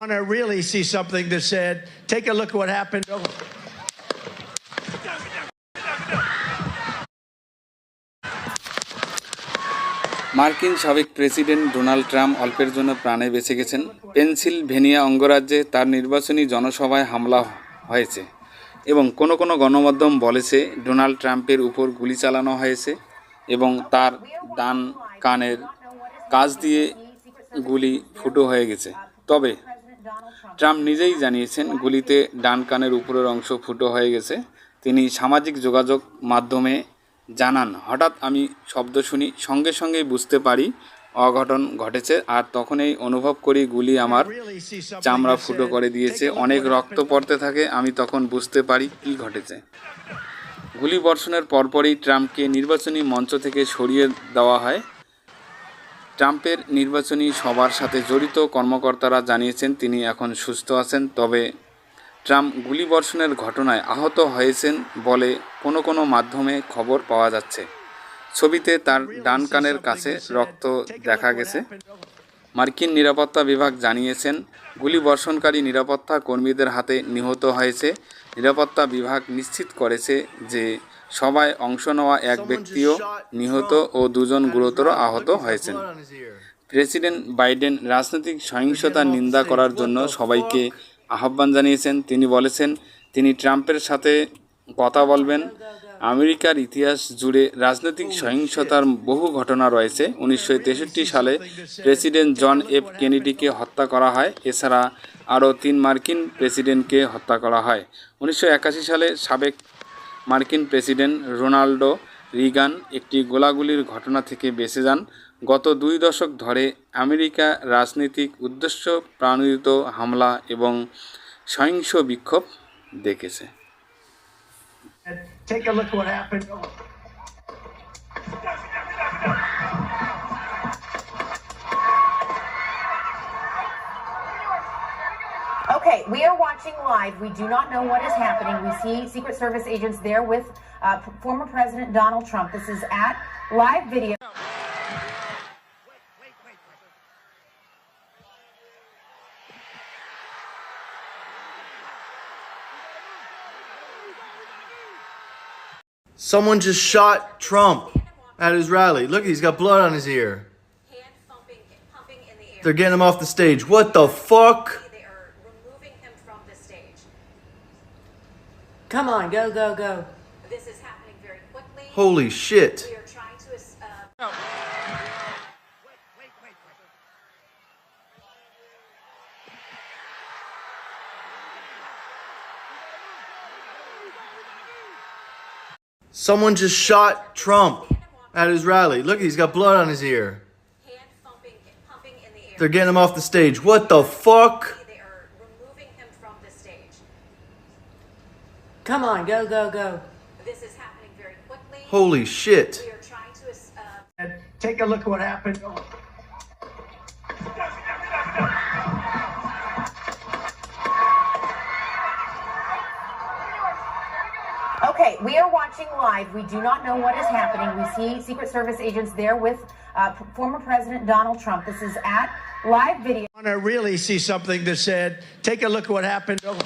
want to really see something that said, take a look at what happened. Oh, মার্কিন সাবেক president Donald Trump অল্পের জন্য প্রাণে বেঁচে গেছেন পেনসিলভেনিয়া অঙ্গরাজ্যে তার নির্বাচনী জনসভায় হামলা হয়েছে এবং কোনো কোনো গণমাধ্যম বলেছে ডোনাল্ড ট্রাম্পের উপর গুলি চালানো হয়েছে এবং তার ডান কানের কাজ দিয়ে গুলি ফুটো হয়ে গেছে তবে ট্রাম্প নিজেই জানিয়েছেন, গুলিতে ডান কানের উপরের অংশ ফুটো হয়ে গেছে। তিনি সামাজিক যোগাযোগ মাধ্যমে জানান, হঠাৎ আমি শব্দ শুনি, সঙ্গে সঙ্গেই বুঝতে পারি অঘটন ঘটেছে আর তখনই অনুভব করি গুলি আমার চামড়া ফুটো করে দিয়েছে। অনেক রক্ত পড়তে থাকে, আমি তখন বুঝতে পারি কি ঘটেছে। গুলি বর্ষণের পরপরই ট্রাম্পকে নির্বাচনী মঞ্চ থেকে সরিয়ে দেওয়া হয়। ট্রাম্পের নির্বাচনী সভার সাথে জড়িত কর্মকর্তারা জানিয়েছেন তিনি এখন সুস্থ আছেন, তবে ট্রাম্প গুলিবর্ষণের ঘটনায় আহত হয়েছেন বলে কোনো কোনো মাধ্যমে খবর পাওয়া যাচ্ছে। ছবিতে তার ডান কানের কাছে রক্ত দেখা গেছে। মার্কিন নিরাপত্তা বিভাগ জানিয়েছেন, গুলিবর্ষণকারী নিরাপত্তা কর্মীদের হাতে নিহত হয়েছে। নিরাপত্তা বিভাগ নিশ্চিত করেছে যে সবাই অংশ নেওয়া এক ব্যক্তিও নিহত ও দুজন গুরুতর আহত হয়েছেন। প্রেসিডেন্ট বাইডেন রাজনৈতিক সহিংসতার নিন্দা করার জন্য সবাইকে আহ্বান জানিয়েছেন। তিনি বলেছেন তিনি ট্রাম্পের সাথে কথা বলবেন। আমেরিকার ইতিহাস জুড়ে রাজনৈতিক সহিংসতার বহু ঘটনা রয়েছে। উনিশশো তেষট্টি সালে প্রেসিডেন্ট জন এফ কেনেডিকে হত্যা করা হয়। এছাড়া আরও তিন মার্কিন প্রেসিডেন্টকে হত্যা করা হয়। উনিশশো একাশি সালে সাবেক মার্কিন প্রেসিডেন্ট রোনাল্ডো রিগান একটি গোলাগুলির ঘটনা থেকে বেঁচে যান গত দুই দশক ধরে আমেরিকা রাজনৈতিক উদ্দেশ্য প্রাণোদিত হামলা এবং সহিংস বিক্ষোভ দেখেছে Take a look what happened. Okay, we are watching live. We do not know what is happening. We see Secret Service agents there with uh, p- former President Donald Trump. This is at live video. Someone just shot Trump at his rally. Look, he's got blood on his ear. Hand pumping, pumping in the air. They're getting him off the stage. What the fuck? They are removing him from the stage. Come on, go, go, go. This is happening very quickly. Holy shit. We are trying to. Uh, Someone just shot Trump at his rally. Look, he's got blood on his ear. pumping, pumping the. They're getting him off the stage. What the fuck? They are removing him from the stage. Come on, go, go, go. This is happening very quickly. Holy shit. We are trying to. Uh, Take a look at what happened. Oh, Okay, we are watching live. We do not know what is happening. We see Secret Service agents there with uh, p- former President Donald Trump. This is at live video. I want to really see something that said, take a look at what happened. Oh,